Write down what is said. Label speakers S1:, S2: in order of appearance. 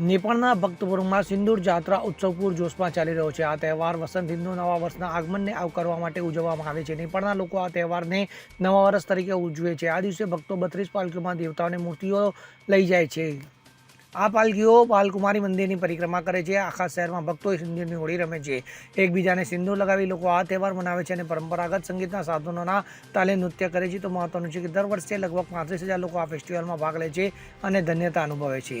S1: નેપાળના ભક્તપુરમાં સિંદૂર જાત્રા ઉત્સવ પૂરજોશમાં ચાલી રહ્યો છે. આ તહેવાર વસંત હિન્દુ નવા વર્ષના આગમનને આવકારવા માટે ઉજવવામાં આવે છે. નેપાળના લોકો આ તહેવારને નવા વર્ષ તરીકે ઉજવે છે. આ દિવસે ભક્તો બત્રીસ પાલકીઓમાં દેવતાઓની મૂર્તિઓ લઈ જાય છે. આ પાલકીઓ બાલકુમારી મંદિરની પરિક્રમા કરે છે. આખા શહેરમાં ભક્તો સિંદૂરની હોળી રમે છે. એકબીજાને સિંદૂર લગાવી લોકો આ તહેવાર મનાવે છે અને પરંપરાગત સંગીતના સાધનોના તાલે નૃત્ય કરે છે. તો મહત્વનું છે કે દર વર્ષે લગભગ પાંત્રીસ હજાર લોકો આ ફેસ્ટિવલમાં ભાગ લે છે અને ધન્યતા અનુભવે છે.